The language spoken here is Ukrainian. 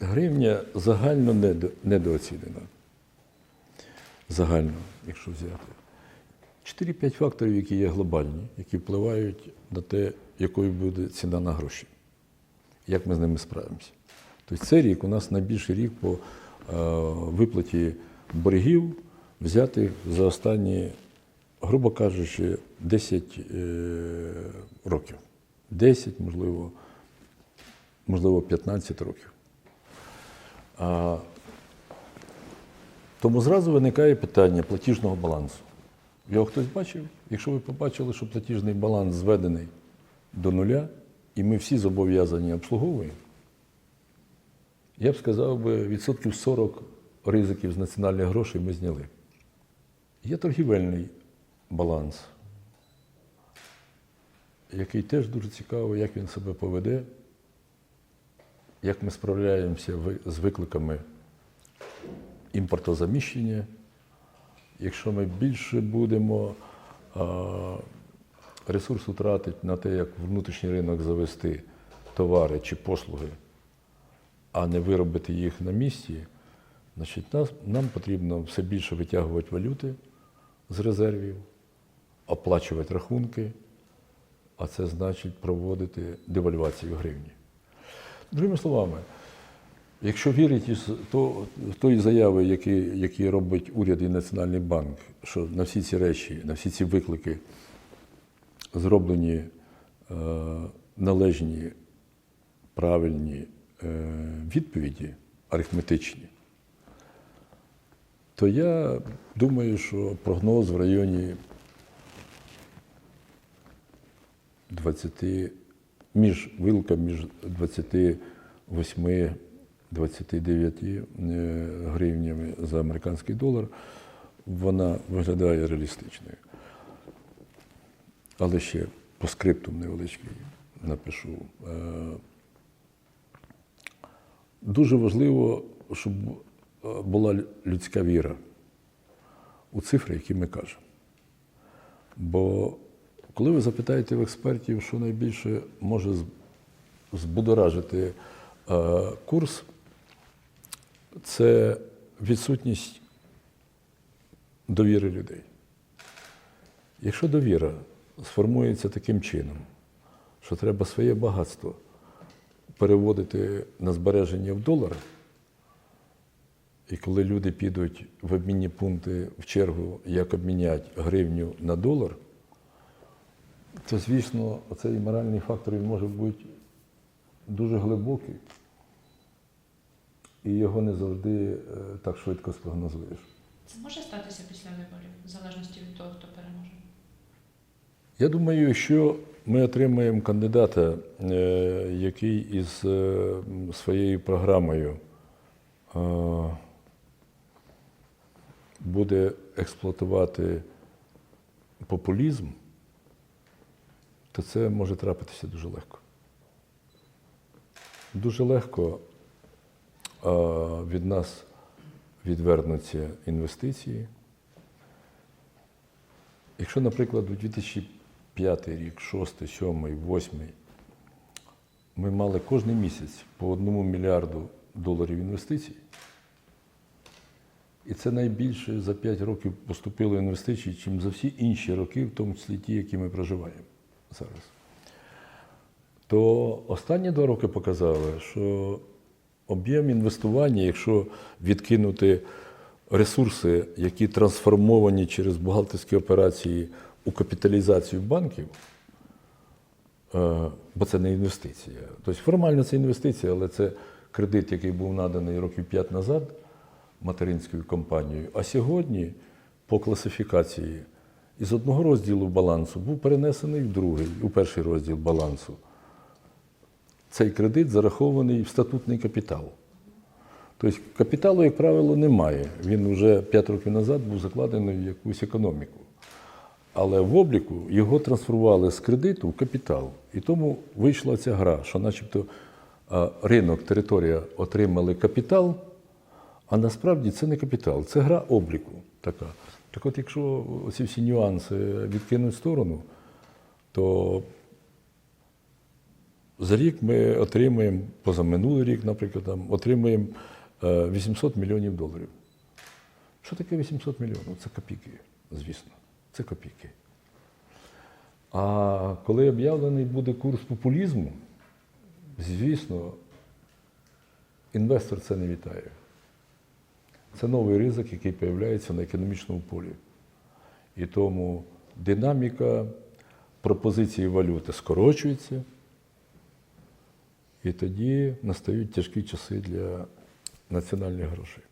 Гривня загально недо- недооцінена. Загально, якщо взяти. 4-5 факторів, які є глобальні, які впливають на те, якою буде ціна на гроші, як ми з ними справимося. Тобто цей рік у нас найбільший рік по е, виплаті боргів взяти за останні, грубо кажучи, 10 е, років. 10, можливо, можливо, 15 років. Тому зразу виникає питання платіжного балансу. Його хтось бачив? Якщо ви побачили, що платіжний баланс зведений до нуля, і ми всі зобов'язані обслуговуємо, я б сказав би, відсотків 40 ризиків з національних грошей ми зняли. Є торгівельний баланс, який теж дуже цікаво, як він себе поведе, як ми справляємося з викликами імпортозаміщення. Якщо ми більше будемо а, ресурсу тратити на те, як внутрішній ринок завести товари чи послуги, а не виробити їх на місці, значить нам потрібно все більше витягувати валюти з резервів, оплачувати рахунки, а це значить проводити девальвацію гривні. Другими словами, якщо вірити то, тої заяви, які, які робить уряд і Національний банк, що на всі ці речі, на всі ці виклики зроблені е, належні, правильні е, відповіді, арифметичні, то я думаю, що прогноз в районі 20, між вилка між 28 29 е, гривнями за американський долар, вона виглядає реалістичною. Але ще по скриптум невеличкий напишу. Е, Дуже важливо, щоб е, була людська віра у цифри, які ми кажемо. Бо коли ви запитаєте в експертів, що найбільше може збудоражити е, курс, це відсутність довіри людей. Якщо довіра сформується таким чином, що треба своє багатство переводити на збереження в долари, і коли люди підуть в обмінні пункти в чергу, як обміняти гривню на долар, то, звісно, цей моральний фактор він може бути дуже глибокий, і його не завжди е, так швидко спрогнозуєш. Це може статися після виборів, в залежності від того, хто переможе. Я думаю, якщо ми отримаємо кандидата, е, який із е, своєю програмою буде експлуатувати популізм, то це може трапитися дуже легко. Дуже легко від нас відвернуться інвестиції. Якщо, наприклад, у 2005 рік, 6, 7, 8 ми мали кожен місяць по одному мільярду доларів інвестицій, і це найбільше за 5 років поступило інвестицій, чим за всі інші роки, в тому числі ті, які ми проживаємо зараз. То останні два роки показали, що об'єм інвестування, якщо відкинути ресурси, які трансформовані через бухгалтерські операції у капіталізацію банків, е, бо це не інвестиція. Тобто формально це інвестиція, але це кредит, який був наданий років 5 назад материнською компанією. А сьогодні по класифікації із одного розділу балансу був перенесений в другий, у перший розділ балансу. Цей кредит зарахований в статутний капітал. Тобто капіталу, як правило, немає. Він вже 5 років назад був закладений в якусь економіку. Але в обліку його трансформували з кредиту в капітал. І тому вийшла ця гра, що начебто ринок, територія отримали капітал, а насправді це не капітал, це гра обліку така. Так от, якщо ці всі нюанси відкинуть в сторону, то за рік ми отримаємо, позаминулий рік, наприклад, там, отримаємо е, 800 мільйонів доларів. Що таке 800 мільйонів? Це копійки, звісно. Це копійки. А коли об'явлений буде курс популізму, звісно, інвестор це не вітає. Це новий ризик, який з'являється на економічному полі. І тому динаміка пропозиції валюти скорочується, і тоді настають тяжкі часи для національних грошей.